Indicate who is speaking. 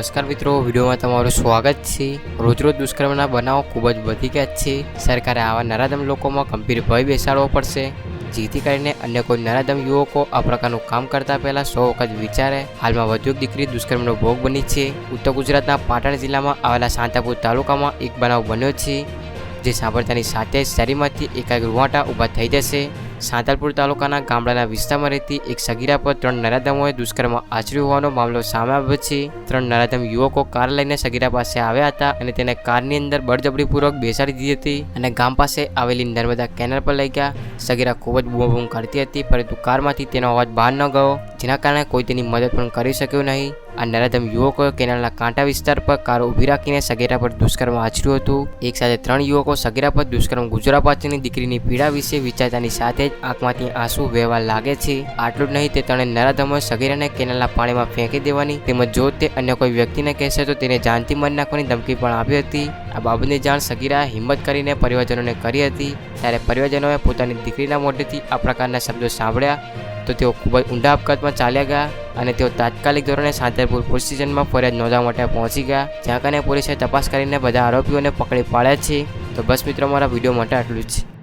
Speaker 1: નમસ્કાર મિત્રો, વિડીયોમાં તમારું સ્વાગત છે. રોજરોજ દુષ્કર્મના બનાવો ખૂબ જ વધી ગયા છે. સરકારે આવા નરાધમ લોકોમાં ગંભીર ભય બેસાડવો પડશે. જેથી કરીને અન્ય કોઈ નરાધમ યુવકો આ પ્રકારનું કામ કરતા પહેલા સો વખત વિચારે. હાલમાં વધુ દીકરી દુષ્કર્મનો ભોગ બની છે. ઉત્તર ગુજરાતના પાટણ જિલ્લામાં આવેલા શાંતાપુર તાલુકામાં એક બનાવ બન્યો છે, જે સાંભળતાની સાથે શરીરમાંથી એકાએક રૂવાટા ઊભા થઈ જશે. સાંતલપુર તાલુકાના ગામડાના વિસ્તારમાં રહેતી એક સગીરા પર ત્રણ નરાધમોએ દુષ્કર્મ આચર્યું હોવાનો મામલો સામે આવ્યો છે. ત્રણ નરાધમ યુવકો કાર લઈને સગીરા પાસે આવ્યા હતા અને તેને કારની અંદર બળજબરીપૂર્વક બેસાડી દીધી હતી અને ગામ પાસે આવેલી નર્મદા કેનાલ પર લઈ ગયા. સગીરા ખૂબ જ બૂમ કરતી હતી, પરંતુ કારમાંથી તેનો અવાજ બહાર ન ગયો. જેના કારણે કોઈ તેની મદદ પણ કરી શક્યું નહીં. આ નરાધમ યુવકોએ કેનાલના કાંટા વિસ્તાર પર કાર ઊભી રાખીને સગીરા પર દુષ્કર્મ આચર્યું હતું. એક સાથે ત્રણ યુવકો સગીરા પર દુષ્કર્મ ગુજરાત પાછળની દીકરીની પીડા વિશે વિચારતાની સાથે જ આંખમાંથી આંસુ વહેવા લાગે છે. આટલું જ નહીં, તે ત્રણે નરાધમોએ સગીરાને કેનાલના પાણીમાં ફેંકી દેવાની, તેમજ જો તે અન્ય કોઈ વ્યક્તિને કહેશે તો તેને જાનથી મારી નાખવાની ધમકી પણ આપી હતી. આ બાબતની જાણ સગીરાએ હિંમત કરીને પરિવારજનોને કરી હતી. ત્યારે પરિવારજનોએ પોતાની દીકરીના મોઢેથી આ પ્રકારના શબ્દો સાંભળ્યા. તો તેઓ ખૂબ જ ઊંડા અપઘાતમાં ચાલ્યા ગયા અને તેઓ તાત્કાલિક ધોરણે સાંતરપુર પોલીસ સ્ટેશનમાં ફરિયાદ નોંધવા માટે પહોંચી ગયા. જ્યાં કને પોલીસે તપાસ કરીને બધા આરોપીઓને પકડી પાડ્યા છે. તો બસ મિત્રો, મારા વીડિયો માટે આટલું જ.